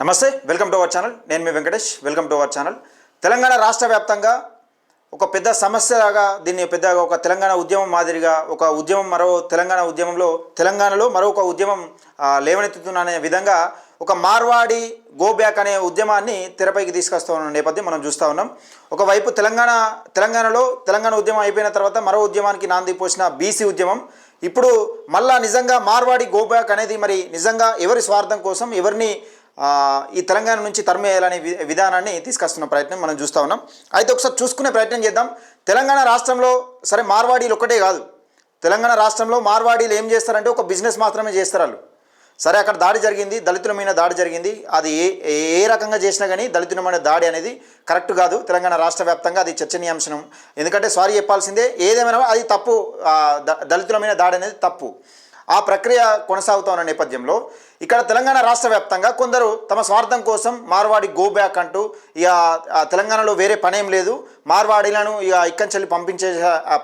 నమస్తే welcome to our channel. నేను మీ Venkatesh welcome to our channel. Telangana రాష్ట్ర వ్యాప్తంగా ఒక పెద్ద సమస్యలాగా దీన్ని పెద్దగా ఒక తెలంగాణ ఉద్యమం మాదిరిగా ఒక ఉద్యమం మరో తెలంగాణ ఉద్యమంలో తెలంగాణలో మరొక ఉద్యమం ఆ, లేవనెత్తుతున్న అనే విధంగా ఒక మార్వాడి గోబ్యాక్ అనే ఉద్యమాన్ని తెరపైకి తీసుకొస్తున్న నేపథ్యం మనం చూస్తూ ఉన్నాం. ఒకవైపు తెలంగాణ తెలంగాణలో తెలంగాణ ఉద్యమం అయిపోయిన తర్వాత మరో ఉద్యమానికి నాంది పోసిన బీసీ ఉద్యమం. ఇప్పుడు మళ్ళా నిజంగా మార్వాడి గోబ్యాక్ అనేది మరి నిజంగా ఎవరి స్వార్థం కోసం ఎవరిని ఈ తెలంగాణ నుంచి తరిమేయాలనే వి- విధానాన్ని తీసుకొస్తున్న ప్రయత్నం మనం చూస్తూ ఉన్నాం. అయితే ఒకసారి చూసుకునే ప్రయత్నం చేద్దాం. తెలంగాణ రాష్ట్రంలో సరే మార్వాడీలు ఒక్కటే కాదు. తెలంగాణ రాష్ట్రంలో మార్వాడీలు ఏం చేస్తారంటే ఒక బిజినెస్ మాత్రమే చేస్తారు వాళ్ళు. సరే అక్కడ దాడి జరిగింది దళితుల మీద దాడి జరిగింది. అది ఏ ఏ- ఏ రకంగా చేసినా కానీ దళితుల మీద దాడి అనేది కరెక్ట్ కాదు. తెలంగాణ రాష్ట్ర వ్యాప్తంగా అది చర్చనీయాంశం. ఎందుకంటే సారీ చెప్పాల్సిందే ఏదేమైనా అది తప్పు. దళితుల మీద దాడి అనేది తప్పు. ఆ ప్రక్రియ కొనసాగుతున్న నేపథ్యంలో ఇక్కడ తెలంగాణ రాష్ట్ర వ్యాప్తంగా కొందరు తమ స్వార్థం కోసం మార్వాడి గో బ్యాక్ అంటూ ఇక తెలంగాణలో వేరే పనేం లేదు. మార్వాడీలను ఇక ఇక్కంచెల్లి పంపించే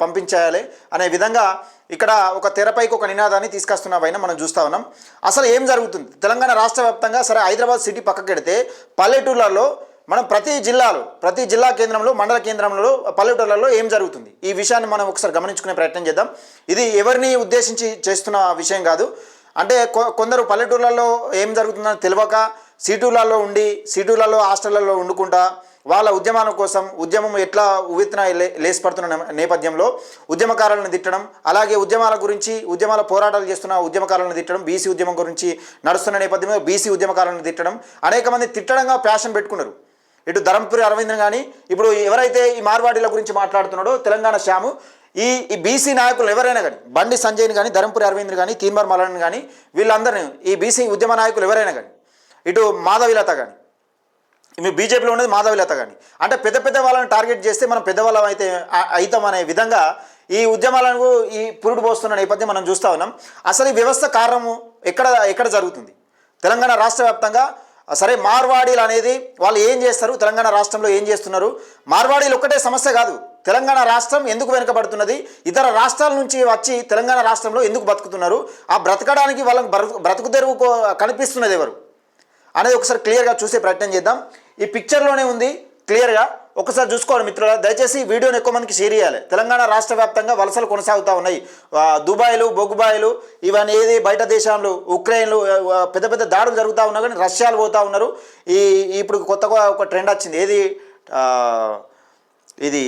పంపించేయాలి అనే విధంగా ఇక్కడ ఒక తెరపైకి ఒక నినాదాన్ని తీసుకొస్తున్న పైన మనం చూస్తూ ఉన్నాం. అసలు ఏం జరుగుతుంది? తెలంగాణ రాష్ట్ర వ్యాప్తంగా సరే హైదరాబాద్ సిటీ పక్కకెడితే పల్లెటూళ్ళలో మనం ప్రతి జిల్లాలో ప్రతి జిల్లా కేంద్రంలో మండల కేంద్రంలో పల్లెటూళ్ళలో ఏం జరుగుతుంది? ఈ విషయాన్ని మనం ఒకసారి గమనించుకునే ప్రయత్నం చేద్దాం. ఇది ఎవరిని ఉద్దేశించి చేస్తున్న విషయం కాదు. అంటే కొందరు పల్లెటూళ్ళలో ఏం జరుగుతుందని తెలియక సిటీలలో ఉండి సిటీలలో హాస్టళ్ళలో వండుకుంటా వాళ్ళ ఉద్యమాల కోసం ఉద్యమం ఎట్లా ఉవ్వెత్తున లే లేసిపడుతున్న నేపథ్యంలో ఉద్యమకారులను తిట్టడం అలాగే ఉద్యమాల గురించి ఉద్యమాల పోరాటాలు చేస్తున్న ఉద్యమకారులను తిట్టడం బీసీ ఉద్యమం గురించి నడుస్తున్న నేపథ్యంలో బీసీ ఉద్యమకారులను తిట్టడం అనేక మంది తిట్టడంగా ప్యాషన్ పెట్టుకున్నారు. ఇటు ధర్మపురి అరవింద్ కానీ ఇప్పుడు ఎవరైతే ఈ మార్వాడీల గురించి మాట్లాడుతున్నాడో తెలంగాణ శ్యాము ఈ ఈ బీసీ నాయకులు ఎవరైనా కానీ బండి సంజయ్ని కానీ ధర్మపురి అరవింద్ కానీ తీన్మర్ మలన్ కానీ వీళ్ళందరినీ ఈ బీసీ ఉద్యమ నాయకులు ఎవరైనా కానీ ఇటు మాధవిలత కానీ మీ బీజేపీలో ఉన్నది మాధవిలత కానీ అంటే పెద్ద పెద్ద వాళ్ళని టార్గెట్ చేస్తే మనం పెద్దవాళ్ళం అయితే అవుతాం అనే విధంగా ఈ ఉద్యమాలకు ఈ పురుడు పోస్తున్న నేపథ్యం మనం చూస్తూ ఉన్నాం. అసలు ఈ వ్యవస్థ కారణము ఎక్కడ ఎక్కడ జరుగుతుంది? తెలంగాణ రాష్ట్ర వ్యాప్తంగా సరే మార్వాడీలు అనేది వాళ్ళు ఏం చేస్తారు? తెలంగాణ రాష్ట్రంలో ఏం చేస్తున్నారు? మార్వాడీలు ఒక్కటే సమస్య కాదు. తెలంగాణ రాష్ట్రం ఎందుకు వెనుకబడుతున్నది? ఇతర రాష్ట్రాల నుంచి వచ్చి తెలంగాణ రాష్ట్రంలో ఎందుకు బతుకుతున్నారు? ఆ బ్రతకడానికి వాళ్ళకి బ్రతుకు తెరువు కనిపిస్తున్నది ఎవరు? అనేది ఒకసారి క్లియర్గా చూసే ప్రయత్నం చేద్దాం. ఈ పిక్చర్లోనే ఉంది క్లియర్గా ఒకసారి చూసుకోండి మిత్రుల దయచేసి ఈ వీడియోని ఎక్కువ మందికి షేర్ చేయాలి. తెలంగాణ రాష్ట్ర వ్యాప్తంగా వలసలు కొనసాగుతూ ఉన్నాయి. దుబాయ్లు బొగ్గుబాయిలు ఇవన్నీ ఏది బయట దేశాలు ఉక్రెయిన్లు పెద్ద పెద్ద దాడులు జరుగుతూ ఉన్నా కానీ రష్యాలు పోతూ ఉన్నారు. ఈ ఇప్పుడు కొత్తగా ఒక ట్రెండ్ వచ్చింది. ఏది? ఇది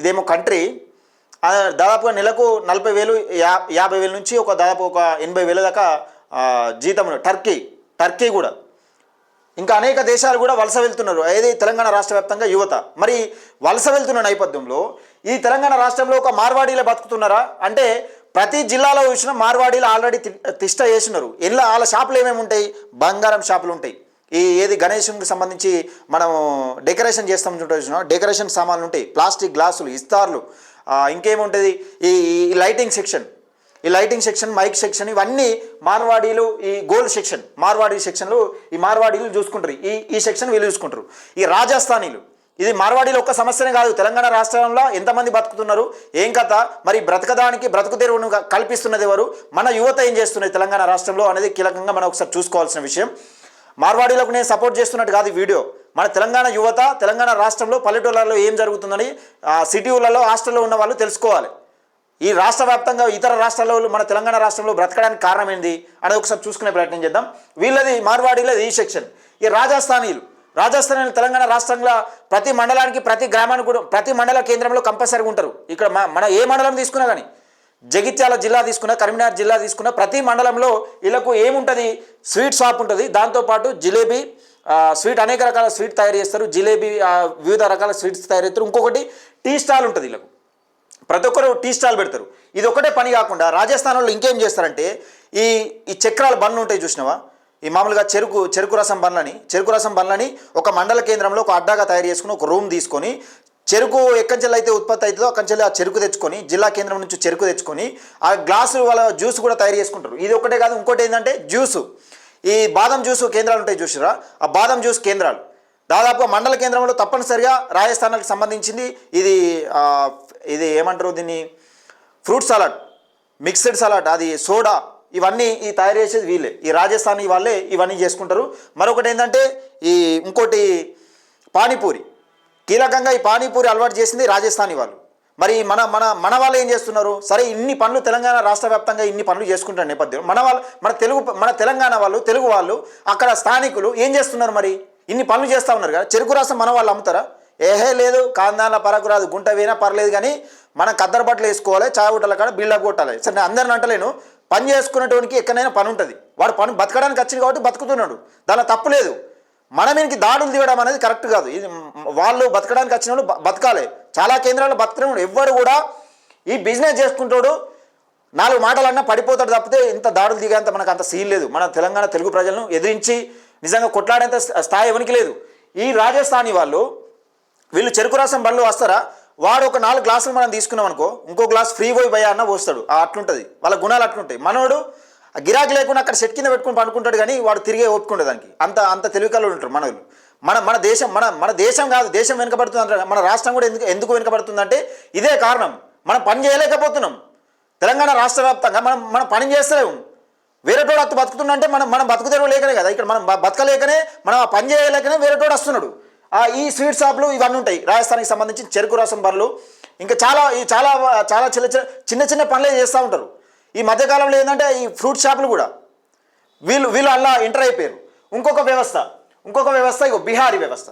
ఇదేమో కంట్రీ. దాదాపుగా నెలకు నలభై వేలు యా యాభై వేల నుంచి ఒక దాదాపు ఒక ఎనభై వేల దాకా జీతములు జీతం టర్కీ టర్కీ కూడా. ఇంకా అనేక దేశాలు కూడా వలస వెళ్తున్నారు. ఏది? తెలంగాణ రాష్ట్ర వ్యాప్తంగా యువత. మరి వలస వెళ్తున్న నేపథ్యంలో ఈ తెలంగాణ రాష్ట్రంలో ఒక మార్వాడీలే బతుకుతున్నారా? అంటే ప్రతి జిల్లాలో చూసిన మార్వాడీలు ఆల్రెడీ తి- తిష్ట చేసినారు ఎలా వాళ్ళ షాపులు ఏమేమి ఉంటాయి? బంగారం షాపులు ఉంటాయి. ఈ ఏది? గణేశునికి సంబంధించి మనం డెకరేషన్ చేస్తాం చూసిన డెకరేషన్ సామాన్లు ఉంటాయి. ప్లాస్టిక్ గ్లాసులు ఇస్తార్లు. ఇంకేముంటుంది? ఈ లైటింగ్ సెక్షన్. ఈ లైటింగ్ సెక్షన్ మైక్ సెక్షన్ ఇవన్నీ మార్వాడీలు ఈ గోల్డ్ సెక్షన్ మార్వాడీ సెక్షన్లు ఈ మార్వాడీలు చూసుకుంటారు. ఈ ఈ సెక్షన్ వీళ్ళు చూసుకుంటారు. ఈ రాజస్థానీలు ఇది మార్వాడీలు ఒక్క సమస్యనే కాదు తెలంగాణ రాష్ట్రంలో ఎంతమంది బతుకుతున్నారు? ఏం కథ? మరి బ్రతకడానికి బ్రతుకు తెరువును కల్పిస్తున్నది ఎవరు? మన యువత ఏం చేస్తున్నది తెలంగాణ రాష్ట్రంలో అనేది కీలకంగా మనం ఒకసారి చూసుకోవాల్సిన విషయం. మార్వాడీలకు నేను సపోర్ట్ చేస్తున్నట్టు కాదు వీడియో. మన తెలంగాణ యువత తెలంగాణ రాష్ట్రంలో పల్లెటూళ్ళలో ఏం జరుగుతుందని సిటీలలో హాస్టల్లో ఉన్న వాళ్ళు తెలుసుకోవాలి. ఈ రాష్ట్ర వ్యాప్తంగా ఇతర రాష్ట్రాల్లో మన తెలంగాణ రాష్ట్రంలో బ్రతకడానికి కారణం ఏంది అనేది ఒకసారి చూసుకునే ప్రయత్నం చేద్దాం. వీళ్ళది మార్వాడీలది ఈ సెక్షన్ ఈ రాజస్థానీలు. రాజస్థానీలు తెలంగాణ రాష్ట్రంలో ప్రతి మండలానికి ప్రతి గ్రామానికి కూడా ప్రతి మండల కేంద్రంలో కంపల్సరీగా ఉంటారు. ఇక్కడ మన ఏ మండలం తీసుకున్నా కానీ జగిత్యాల జిల్లా తీసుకున్న కరీంనగర్ జిల్లా తీసుకున్న ప్రతి మండలంలో వీళ్ళకు ఏముంటుంది? స్వీట్ షాప్ ఉంటుంది. దాంతోపాటు జిలేబీ స్వీట్ అనేక రకాల స్వీట్ తయారు చేస్తారు. జిలేబీ వివిధ రకాల స్వీట్స్ తయారు చేస్తారు. ఇంకొకటి టీ స్టాల్ ఉంటుంది వీళ్ళకు. ప్రతి ఒక్కరు టీ స్టాల్ పెడతారు. ఇది ఒకటే పని కాకుండా రాజస్థాన్లో ఇంకేం చేస్తారంటే ఈ ఈ చక్రాల బండ్లు ఉంటాయి చూసినావా? ఈ మామూలుగా చెరుకు చెరుకు రసం బండ్లని చెరుకు రసం బండ్లని ఒక మండల కేంద్రంలో ఒక అడ్డాగా తయారు చేసుకుని ఒక రూమ్ తీసుకొని చెరుకు ఎక్కంచెల్లి అయితే ఉత్పత్తి అవుతుందో అక్కడి ఆ చెరుకు తెచ్చుకొని జిల్లా కేంద్రం నుంచి చెరుకు తెచ్చుకొని ఆ గ్లాసు వాళ్ళ జ్యూస్ కూడా తయారు చేసుకుంటారు. ఇది ఒకటే కాదు ఇంకోటి ఏంటంటే జ్యూసు. ఈ బాదం జ్యూస్ కేంద్రాలు ఉంటాయి చూసిరా ఆ బాదం జ్యూస్ కేంద్రాలు. దాదాపుగా మండల కేంద్రంలో తప్పనిసరిగా రాజస్థానాలకు సంబంధించింది ఇది ఇది ఏమంటారు దీన్ని? ఫ్రూట్ సలాడ్ మిక్స్డ్ సలాడ్ అది సోడా ఇవన్నీ ఈ తయారు చేసేది వీళ్ళే. ఈ రాజస్థానీ వాళ్ళే ఇవన్నీ చేసుకుంటారు. మరొకటి ఏంటంటే ఈ ఇంకోటి పానీపూరి. కీలకంగా ఈ పానీపూరి అలవాటు చేసింది రాజస్థానీ వాళ్ళు. మరి మన మన మన వాళ్ళు ఏం చేస్తున్నారు? సరే ఇన్ని పనులు తెలంగాణ రాష్ట్ర వ్యాప్తంగా ఇన్ని పనులు చేసుకుంటారు నేపథ్యం మన వాళ్ళు మన తెలుగు మన తెలంగాణ వాళ్ళు తెలుగు వాళ్ళు అక్కడ స్థానికులు ఏం చేస్తున్నారు మరి? ఇన్ని పనులు చేస్తూ ఉన్నారు కదా. చెరుకు రసం మన వాళ్ళు అమ్ముతారా? ఏహే లేదు కాందాల పరకు రాదు గుంట వేనా పర్లేదు కానీ మనం కద్దరు బట్టలు వేసుకోవాలి చాయ్ కాడ బిల్డప్ కొట్టాలి. సరే నేను అందరిని అంటలేను. పని చేసుకునేటోనికి ఎక్కడైనా పని ఉంటుంది. వాడు పని బతకడానికి వచ్చింది కాబట్టి బతుకుతున్నాడు. దానిలో తప్పు లేదు. మన దాడులు దిగడం అనేది కరెక్ట్ కాదు. ఇది వాళ్ళు బతకడానికి వచ్చిన వాళ్ళు బతకాలి. చాలా కేంద్రాల్లో బతకడం ఎవ్వరు కూడా ఈ బిజినెస్ చేసుకుంటాడు. నాలుగు మాటలు అన్నా పడిపోతాడు తప్పితే ఇంత దాడులు దిగేంత మనకు అంత సీన్ లేదు. మన తెలంగాణ తెలుగు ప్రజలను ఎదిరించి నిజంగా కొట్లాడేంత స్థాయి ఎవరికి లేదు. ఈ రాజస్థానీ వాళ్ళు వీళ్ళు చెరుకు రసం బండ్లు వస్తారా? వాడు ఒక నాలుగు గ్లాసులు మనం తీసుకున్నాం అనుకో ఇంకో గ్లాస్ ఫ్రీ పోయి భయ అన్న పోస్తాడు. అట్లుంటుంది. వాళ్ళ గుణాలు అట్లుంటాయి. మనోడు ఆ గిరాకీ లేకుండా అక్కడ సెట్ కింద పెట్టుకుని పండుకుంటాడు కానీ వాడు తిరిగే ఒప్పుకుంటాడు దానికి. అంత అంత తెలివికల్లో ఉంటారు మనోళ్ళు మన మన దేశం మన మన దేశం కాదు దేశం వెనుకబడుతుంది అంటే మన రాష్ట్రం కూడా ఎందుకు ఎందుకు వెనుకబడుతుందంటే ఇదే కారణం. మనం పని చేయలేకపోతున్నాం. తెలంగాణ రాష్ట్ర వ్యాప్తంగా మనం మనం పని చేస్తలేము. వేరేటోడు అత్తు బతుకుతుందంటే మనం మనం బతుకుతేరో లేకనే కదా. ఇక్కడ మనం బతకలేకనే మనం ఆ పని చేయలేకనే వేరేటోడు వస్తున్నాడు. ఈ స్వీట్ షాప్లు ఇవన్నీ ఉంటాయి. రాజస్థాన్కి సంబంధించి చెరుకు రసం పనులు ఇంకా చాలా ఈ చాలా చాలా చిన్న చిన్న చిన్న చిన్న పనులే చేస్తూ ఉంటారు. ఈ మధ్యకాలంలో ఏంటంటే ఈ ఫ్రూట్ షాపులు కూడా వీళ్ళు వీళ్ళు అలా ఎంటర్ అయిపోయారు. ఇంకొక వ్యవస్థ ఇంకొక వ్యవస్థ ఇగో బీహారీ వ్యవస్థ.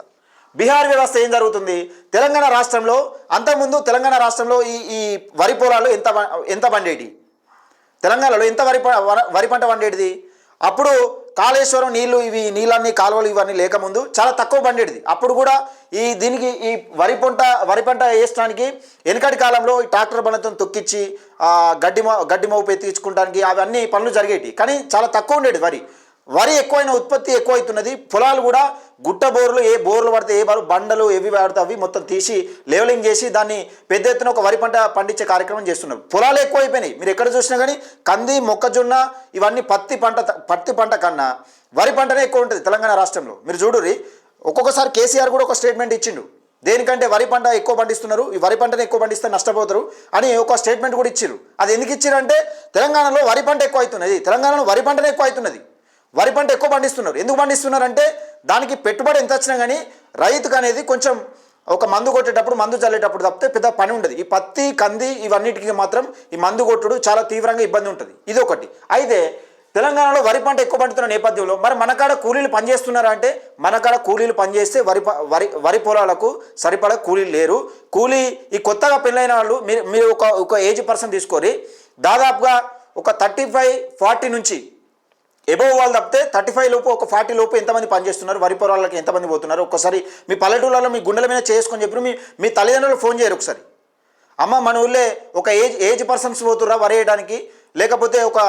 బీహార్ వ్యవస్థ ఏం జరుగుతుంది? తెలంగాణ రాష్ట్రంలో అంతకుముందు తెలంగాణ రాష్ట్రంలో ఈ ఈ వరి పొలాలు ఎంత ఎంత పండేటి తెలంగాణలో ఎంత వరి వరి పంట పండేటిది? అప్పుడు కాళేశ్వరం నీళ్ళు ఇవి నీళ్ళన్నీ కాలువలు ఇవన్నీ లేకముందు చాలా తక్కువ పండేది అప్పుడు కూడా ఈ దీనికి ఈ వరి పంట వరి పంట వేయడానికి వెనకటి కాలంలో ఈ ట్రాక్టర్ బండతో తొక్కిచ్చి గడ్డి గడ్డి మోపు ఎత్తించుకోవడానికి అవన్నీ పనులు జరిగేటి కానీ చాలా తక్కువ ఉండేది వరి. వరి ఎక్కువైన ఉత్పత్తి ఎక్కువైతున్నది. పొలాలు కూడా గుట్ట బోర్లు ఏ బోర్లు పడితే ఏ బారు బండలు ఏవి పడితే అవి మొత్తం తీసి లెవలింగ్ చేసి దాన్ని పెద్ద ఎత్తున ఒక వరి పంట పండించే కార్యక్రమం చేస్తున్నారు. పొలాలు ఎక్కువైపోయినాయి. మీరు ఎక్కడ చూసినా కానీ కంది మొక్కజొన్న ఇవన్నీ పత్తి పంట పత్తి పంట కన్నా వరి పంటనే ఎక్కువ ఉంటుంది తెలంగాణ రాష్ట్రంలో. మీరు చూడుర్రి ఒక్కొక్కసారి కేసీఆర్ కూడా ఒక స్టేట్మెంట్ ఇచ్చిండు. దేనికంటే వరి పంట ఎక్కువ పండిస్తున్నారు ఈ వరి పంటను ఎక్కువ పండిస్తే నష్టపోతారు అని ఒక స్టేట్మెంట్ కూడా ఇచ్చారు అది ఎందుకు ఇచ్చారంటే తెలంగాణలో వరి పంట ఎక్కువ అవుతున్నది తెలంగాణలో వరి పంటనే ఎక్కువ అవుతున్నది వరి పంట ఎక్కువ పండిస్తున్నారు. ఎందుకు పండిస్తున్నారంటే దానికి పెట్టుబడి ఎంత వచ్చినా కానీ రైతుకు అనేది కొంచెం ఒక మందు కొట్టేటప్పుడు మందు చల్లేటప్పుడు తప్పితే పెద్ద పని ఉండదు. ఈ పత్తి కంది ఇవన్నిటికీ మాత్రం ఈ మందు కొట్టుడు చాలా తీవ్రంగా ఇబ్బంది ఉంటుంది. ఇది ఒకటి అయితే తెలంగాణలో వరి పంట ఎక్కువ పండుతున్న నేపథ్యంలో మరి మనకాడ కూలీలు పనిచేస్తున్నారా అంటే మనకాడ కూలీలు పనిచేస్తే వరి ప- వరి వరి పొలాలకు సరిపడా కూలీలు లేరు. కూలీ ఈ కొత్తగా పెళ్ళైన వాళ్ళు మీరు మీరు ఒక ఒక ఏజ్ పర్సన్ తీసుకొని దాదాపుగా ఒక థర్టీ ఫైవ్ ఫార్టీ నుంచి ఎబోవ్ వాళ్ళు తప్పితే థర్టీ ఫైవ్ లోపు ఒక ఫార్టీ లోపు ఎంతమంది పనిచేస్తున్నారు? వరి పొలాలకి ఎంతమంది పోతున్నారు? ఒక్కసారి మీ పల్లెటూళ్ళలో మీ గుండెల మీద చేసుకొని చెప్పి మీ మీ తల్లిదండ్రులు ఫోన్ చేయరు ఒకసారి. అమ్మ మన ఊళ్ళే ఒక ఏజ్ ఏజ్ పర్సన్స్ పోతుర్రా వరి వేయడానికి. లేకపోతే ఒక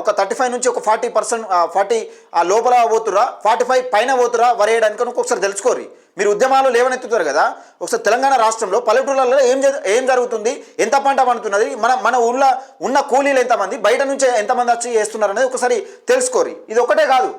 ఒక థర్టీ ఫైవ్ నుంచి ఒక ఫార్టీ పర్సెంట్ ఫార్టీ లోపల పోతురా ఫార్టీ ఫైవ్ పైన పోతురా వరి వేయడానికి అని ఒకసారి తెలుసుకోరు మీరు ఉద్యమాలు లేవనెత్తుతారు కదా? ఒకసారి తెలంగాణ రాష్ట్రంలో పల్లెటూళ్ళలో ఏం జ- ఏం జరుగుతుంది? ఎంత పంట పండుతున్నది? మన మన ఊళ్ళో ఉన్న కూలీలు ఎంతమంది? బయట నుంచి ఎంతమంది వచ్చి చేస్తున్నారు అనేది ఒకసారి తెలుసుకోరి ఇది ఒకటే కాదు.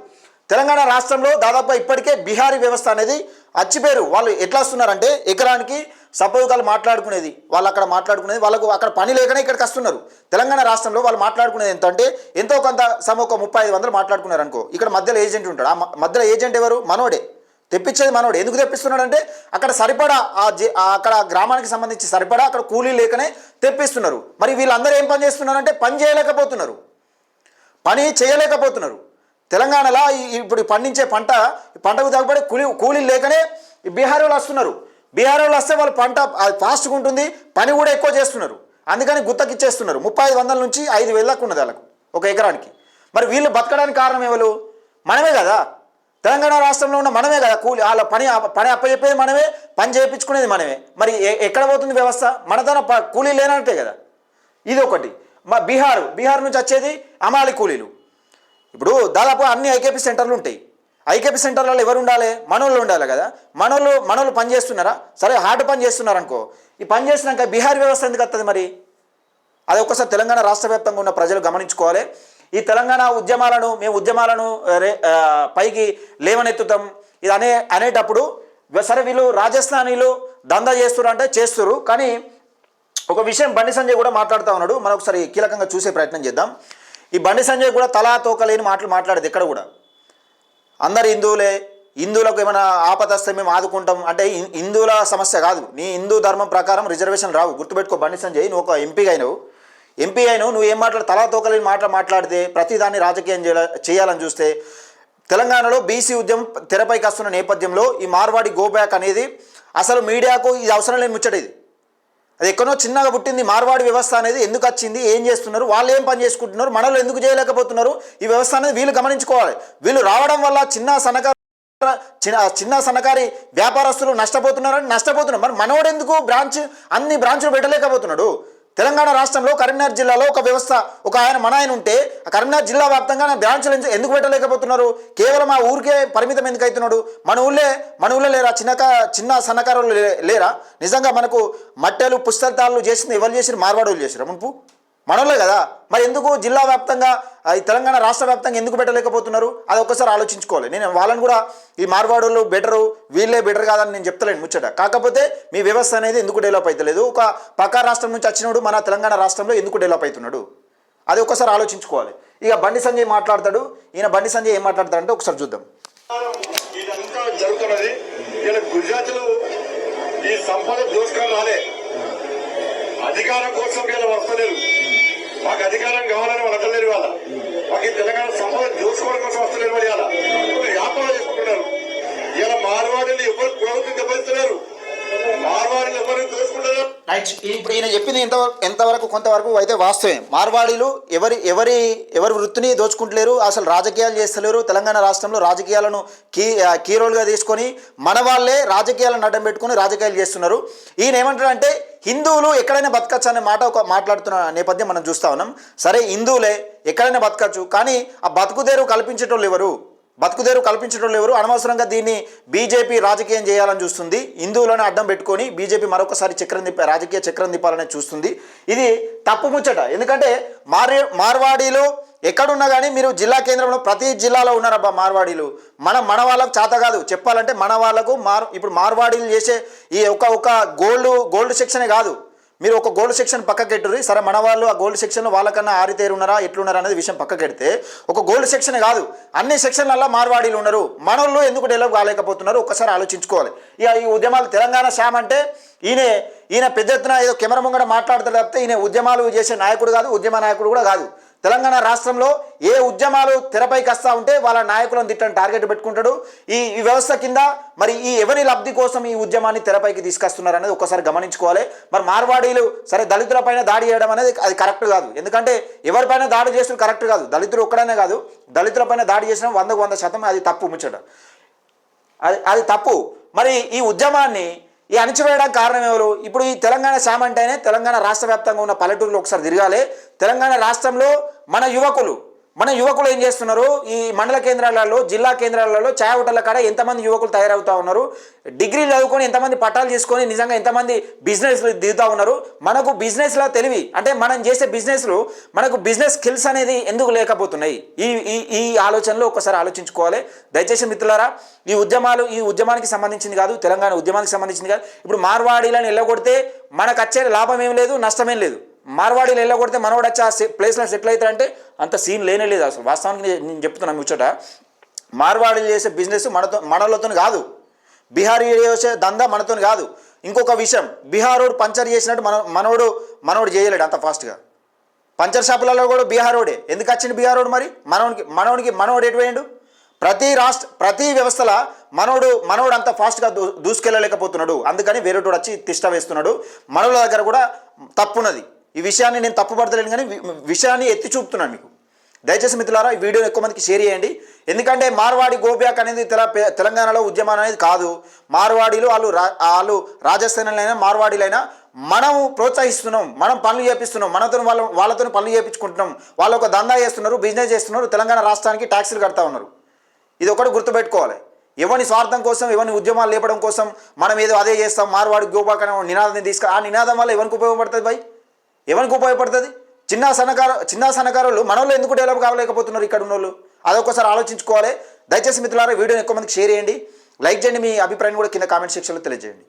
తెలంగాణ రాష్ట్రంలో దాదాపు ఇప్పటికే బీహారీ వ్యవస్థ అనేది అచ్చిపేరు వాళ్ళు ఎట్లా వస్తున్నారంటే ఎకరానికి సపోజ్ వాళ్ళు మాట్లాడుకునేది వాళ్ళు అక్కడ మాట్లాడుకునేది వాళ్ళకు అక్కడ పని లేకనే ఇక్కడికి వస్తున్నారు. తెలంగాణ రాష్ట్రంలో వాళ్ళు మాట్లాడుకునేది ఎంత అంటే ఎంతో కొంత సమ ఒక ముప్పై ఐదు వందలు మాట్లాడుకున్నారు అనుకో ఇక్కడ మధ్యలో ఏజెంట్ ఉంటాడు. ఆ మ- మధ్యలో ఏజెంట్ ఎవరు? మనోడే. తెప్పించేది మనోడు. ఎందుకు తెప్పిస్తున్నాడు అంటే అక్కడ సరిపడా ఆ అక్కడ గ్రామానికి సంబంధించి సరిపడా అక్కడ కూలీ లేకనే తెప్పిస్తున్నారు. మరి వీళ్ళందరూ ఏం పని చేస్తున్నారు అంటే పని చేయలేకపోతున్నారు. పని చేయలేకపోతున్నారు. తెలంగాణలో ఇప్పుడు పండించే పంట పంటకు తగ్గబడి కూలీ కూలీలు లేకనే బీహార్ వాళ్ళు వస్తున్నారు. బీహార్ వాళ్ళు వస్తే వాళ్ళు పంట అది ఫాస్ట్గా ఉంటుంది పని కూడా ఎక్కువ చేస్తున్నారు. అందుకని గుత్తకిచ్చేస్తున్నారు. ముప్పై ఐదు వందల నుంచి ఐదు వేలకు ఉన్నది వాళ్ళకు ఒక ఎకరానికి. మరి వీళ్ళు బతకడానికి కారణం ఎవరు? మనమే కదా. తెలంగాణ రాష్ట్రంలో ఉన్న మనమే కదా కూలి వాళ్ళ పని పని అప్పచెప్పేది మనమే పని చేయించుకునేది మనమే. మరి ఎక్కడ పోతుంది వ్యవస్థ? మన ప- కూలీ లేనట్టే కదా. ఇది ఒకటి మా బీహార్ బీహార్ నుంచి వచ్చేది అమాలి కూలీలు. ఇప్పుడు దాదాపు అన్ని ఐకేపీ సెంటర్లు ఉంటాయి. ఐకేపీ సెంటర్లలో ఎవరు ఉండాలి? మనోళ్ళు ఉండాలి కదా. మనోళ్ళు మనోళ్ళు పని చేస్తున్నారా? సరే హార్డ్ పని చేస్తున్నారు అనుకో ఈ పని చేసినాక బీహార్ వ్యవస్థ ఎందుకు వస్తుంది మరి? అది ఒక్కసారి తెలంగాణ రాష్ట్ర వ్యాప్తంగా ఉన్న ప్రజలు గమనించుకోవాలి. ఈ తెలంగాణ ఉద్యమాలను మేము ఉద్యమాలను రే పైకి లేవనెత్తుతాం. ఇది అనే అనేటప్పుడు సరే వీళ్ళు రాజస్థానీలు దందా చేస్తున్నారు అంటే చేస్తున్నారు కానీ ఒక విషయం బండి సంజయ్ కూడా మాట్లాడుతూ ఉన్నాడు. మనం ఒకసారి కీలకంగా చూసే ప్రయత్నం చేద్దాం. ఈ బండి సంజయ్ కూడా తలా తోక లేని మాటలు మాట్లాడేది ఇక్కడ కూడా. అందరు హిందువులే హిందువులకు ఏమైనా ఆపదస్తే మేము ఆదుకుంటాం. అంటే హిందువుల సమస్య కాదు. నీ హిందూ ధర్మం ప్రకారం రిజర్వేషన్ రావు. గుర్తుపెట్టుకో బండి సంజయ్ నువ్వు ఒక ఎంపీగా అయినావు. ఎంపీ అయినావు నువ్వు ఏం మాట్లాడు తలా తోకలేని మాట మాట్లాడితే ప్రతిదాన్ని రాజకీయం చేయాలని చూస్తే తెలంగాణలో బీసీ ఉద్యమం తెరపైకి వస్తున్న నేపథ్యంలో ఈ మార్వాడి గోబ్యాక్ అనేది అసలు మీడియాకు ఇది అవసరం లేని ముచ్చటది అది ఎక్కడో చిన్నగా పుట్టింది మార్వాడి వ్యవస్థ అనేది ఎందుకు వచ్చింది ఏం చేస్తున్నారు వాళ్ళు ఏం పని చేసుకుంటున్నారు మనలో ఎందుకు చేయలేకపోతున్నారు ఈ వ్యవస్థ అనేది వీళ్ళు గమనించుకోవాలి. వీళ్ళు రావడం వల్ల చిన్న సన్నకారు చిన్న చిన్న సన్నకారి వ్యాపారస్తులు నష్టపోతున్నారని నష్టపోతున్నారు. మరి మనోడెందుకు బ్రాంచ్ అన్ని బ్రాంచ్లు పెట్టలేకపోతున్నాడు? తెలంగాణ రాష్ట్రంలో కరీంనగర్ జిల్లాలో ఒక వ్యవస్థ ఒక ఆయన మన ఆయన ఉంటే ఆ కరీంనగర్ జిల్లా వ్యాప్తంగా నా బ్రాంచ్లు ఎందుకు పెట్టలేకపోతున్నారు? కేవలం ఆ ఊరికే పరిమితం ఎందుకు అవుతున్నాడు? మన ఊళ్ళే మన ఊళ్ళో లేరా? చిన్న చిన్న సన్నకారులు లే- లేరా? నిజంగా మనకు మట్టెలు పుస్తకాలు చేసింది ఎవరు చేసిన మార్వాడోళ్ళు చేసిరా మునుపు? మనోళ్ళే కదా. మరి ఎందుకు జిల్లా వ్యాప్తంగా ఈ తెలంగాణ రాష్ట్ర వ్యాప్తంగా ఎందుకు పెట్టలేకపోతున్నారు? అది ఒక్కసారి ఆలోచించుకోవాలి. నేను వాళ్ళని కూడా ఈ మార్వాడోళ్ళు బెటరు వీళ్ళే బెటర్ కాదని నేను చెప్తలేను ముచ్చట. కాకపోతే మీ వ్యవస్థ అనేది ఎందుకు డెవలప్ అవుతలేదు ఒక పక్క రాష్ట్రం నుంచి వచ్చినప్పుడు మన తెలంగాణ రాష్ట్రంలో ఎందుకు డెవలప్ అవుతున్నాడు? అది ఒక్కసారి ఆలోచించుకోవాలి. ఇక బండి సంజయ్ మాట్లాడతాడు. ఈయన బండి సంజయ్ ఏం మాట్లాడతాడంటే ఒకసారి చూద్దాం. ఇదంతా జరుగుతున్నది. గుజరాత్లో ఈ సంపద దోసుకొని రాలే. అధికారం కోసం ఇలా వస్తలేరు. మాకు అధికారం కావాలని వాళ్ళు అంటలేరు వాళ్ళ మాకు ఈ తెలంగాణ సంపద దోసుకోవడం కోసం వస్తలేరు వాళ్ళు వ్యాపారం చేసుకుంటున్నారు. ఇలా మార్వాడీలు ఎవరు ప్రభుత్వం దెబ్బతిస్తున్నారు రైట్ ఇప్పుడు ఈయన చెప్పింది ఎంత ఎంతవరకు కొంతవరకు అయితే వాస్తవే మార్వాడీలు ఎవరి ఎవరి ఎవరి వృత్తిని దోచుకుంటలేరు అసలు రాజకీయాలు చేస్తలేరు. తెలంగాణ రాష్ట్రంలో రాజకీయాలను కీ కీరోలుగా కీ రోల్గా తీసుకొని మన వాళ్ళే రాజకీయాలను అడ్డం పెట్టుకొని రాజకీయాలు చేస్తున్నారు. ఈయన ఏమంటారంటే హిందువులు ఎక్కడైనా బతకచ్చు అనే మాట ఒక మాట్లాడుతున్న నేపథ్యం మనం చూస్తా ఉన్నాం. సరే హిందువులే ఎక్కడైనా బతకచ్చు కానీ ఆ బతుకుదేరు కల్పించేటోళ్ళు ఎవరు? బతుకుదేరు కల్పించడం ఎవరు? అనవసరంగా దీన్ని బీజేపీ రాజకీయం చేయాలని చూస్తుంది. హిందువులను అడ్డం పెట్టుకొని బీజేపీ మరొకసారి చక్రం తిప్ప రాజకీయ చక్రం తిప్పాలని చూస్తుంది. ఇది తప్పు ముచ్చట. ఎందుకంటే మార్ మార్వాడీలో ఎక్కడున్నా కానీ మీరు జిల్లా కేంద్రంలో ప్రతి జిల్లాలో ఉన్నారబ్బా మార్వాడీలు. మన మన వాళ్ళకు చేత కాదు. చెప్పాలంటే మన వాళ్ళకు మార్ ఇప్పుడు మార్వాడీలు చేసే ఈ ఒక ఒక గోల్డ్ గోల్డ్ సెక్షనే కాదు. మీరు ఒక గోల్డ్ సెక్షన్ పక్కకెట్టుర్రి సరే మన వాళ్ళు ఆ గోల్డ్ సెక్షన్లో వాళ్ళకన్నా ఆరితేరు ఉన్నారా ఎట్లున్నారా అనేది విషయం పక్కకెడితే ఒక గోల్డ్ సెక్షన్ కాదు అన్ని సెక్షన్లలో మార్వాడీలు ఉన్నారు. మనోళ్ళు ఎందుకు డెవలప్ కాలేకపోతున్నారు? ఒకసారి ఆలోచించుకోవాలి. ఇక ఈ ఉద్యమాలు తెలంగాణ శ్యామ్ అంటే ఈయన ఈయన పెద్ద ఎత్తున ఏదో కెమెరా ముంగడ మాట్లాడతాడు తప్పితే ఈయన ఉద్యమాలు చేసే నాయకుడు కాదు ఉద్యమ నాయకుడు కూడా కాదు. తెలంగాణ రాష్ట్రంలో ఏ ఉద్యమాలు తెరపైకి వస్తూ ఉంటే వాళ్ళ నాయకులను తిట్టని టార్గెట్ పెట్టుకుంటాడు. ఈ ఈ వ్యవస్థ కింద మరి ఈ ఎవరి లబ్ధి కోసం ఈ ఉద్యమాన్ని తెరపైకి తీసుకొస్తున్నారు అనేది ఒకసారి గమనించుకోవాలి. మరి మార్వాడీలు సరే దళితులపైన దాడి చేయడం అనేది అది కరెక్ట్ కాదు. ఎందుకంటే ఎవరిపైన దాడి చేసిన కరెక్ట్ కాదు. దళితులు ఒక్కడనే కాదు. దళితులపైన దాడి చేసిన వందకు వంద శాతం అది తప్పు ముచ్చట. అది అది తప్పు. మరి ఈ ఉద్యమాన్ని ఈ అణచివేయడానికి కారణం ఎవరు? ఇప్పుడు ఈ తెలంగాణ శామ అంటేనే తెలంగాణ రాష్ట్ర వ్యాప్తంగా ఉన్న పల్లెటూరులో ఒకసారి తిరగాలి. తెలంగాణ రాష్ట్రంలో మన యువకులు మన యువకులు ఏం చేస్తున్నారు? ఈ మండల కేంద్రాలలో జిల్లా కేంద్రాలలో ఛాయ హోటళ్ళ కాడ ఎంతమంది యువకులు తయారవుతా ఉన్నారు? డిగ్రీలు చదువుకొని ఎంతమంది పట్టాలు తీసుకొని నిజంగా ఎంతమంది బిజినెస్లు దిగుతూ ఉన్నారు? మనకు బిజినెస్లా తెలివి అంటే మనం చేసే బిజినెస్లు మనకు బిజినెస్ స్కిల్స్ అనేది ఎందుకు లేకపోతున్నాయి? ఈ ఈ ఈ ఆలోచనలో ఒకసారి ఆలోచించుకోవాలి. దయచేసి మిత్రులారా ఈ ఉద్యమాలు ఈ ఉద్యమానికి సంబంధించింది కాదు తెలంగాణ ఉద్యమానికి సంబంధించింది కాదు. ఇప్పుడు మార్వాడీలను వెళ్ళగొడితే మనకు వచ్చే లాభం ఏం లేదు నష్టమేం లేదు. మార్వాడీలు వెళ్ళగొడితే మనోడు వచ్చి ఆ ప్లేస్లో సెటిల్ అవుతారంటే అంత సీన్ లేనే లేదు అసలు. వాస్తవానికి నేను- చెప్తున్నాను ముచ్చట. మార్వాడీలు చేసే బిజినెస్ మనతో మనలతో కాదు. బీహారీ చేసే దందా మనతో కాదు. ఇంకొక విషయం. బీహారోడు పంచర్ చేసినట్టు మన మనోడు మనోడు చేయలేడు అంత ఫాస్ట్గా పంచర్ షాపులలో కూడా బీహారోడే. ఎందుకు వచ్చింది బీహారోడు మరి? మనోడికి మనోనికి మనోడు ఎటు పోయిండు? ప్రతి రాష్ట్ర ప్రతి వ్యవస్థల మనోడు మనోడు అంత ఫాస్ట్గా దూ దూసుకెళ్ళలేకపోతున్నాడు. అందుకని వేరేటోడు వచ్చి తిష్ట వేస్తున్నాడు. మనోళ్ళ దగ్గర కూడా తప్పున్నది. ఈ విషయాన్ని నేను తప్పుపడతలేను కానీ విషయాన్ని ఎత్తి చూపుతున్నాను మీకు. దయచేసి మిత్రులారా ఈ వీడియోని ఎక్కువ మందికి షేర్ చేయండి. ఎందుకంటే మార్వాడి గోబ్యాక్ అనేది తెలంగాణలో ఉద్యమం అనేది కాదు. మార్వాడీలు వాళ్ళు రా వాళ్ళు రాజస్థానీలైనా మార్వాడీలైనా మనం ప్రోత్సహిస్తున్నాం మనం పనులు చేపిస్తున్నాం మనతో వాళ్ళ వాళ్ళతో పనులు చేయించుకుంటున్నాం వాళ్ళు ఒక దందా చేస్తున్నారు బిజినెస్ చేస్తున్నారు తెలంగాణ రాష్ట్రానికి ట్యాక్సులు కడతా ఉన్నారు. ఇది ఒకటి గుర్తుపెట్టుకోవాలి. ఎవరిని స్వార్థం కోసం ఎవరిని ఉద్యమాలు లేపడం కోసం మనం ఏదో అదే చేస్తాం మార్వాడి గోబాక్ అనే నినాదాన్ని తీసుకు ఆ నినాదం వల్ల ఎవరికి ఉపయోగపడుతుంది బాయ్ ఎవరికి ఉపయోగపడుతుంది? చిన్న సన్నకారు చిన్న సన్నకారులు మనోళ్ళు ఎందుకు డెవలప్ కావలేకపోతున్నారు ఇక్కడ ఉన్నోళ్ళు? అదొకసారి ఆలోచించుకోవాలి. దయచేసి మిత్రులారా వీడియోని ఎక్కువ మందికి షేర్ చేయండి. లైక్ చేయండి మీ అభిప్రాయం కూడా కింద కామెంట్ సెక్షన్లో తెలియజేయండి.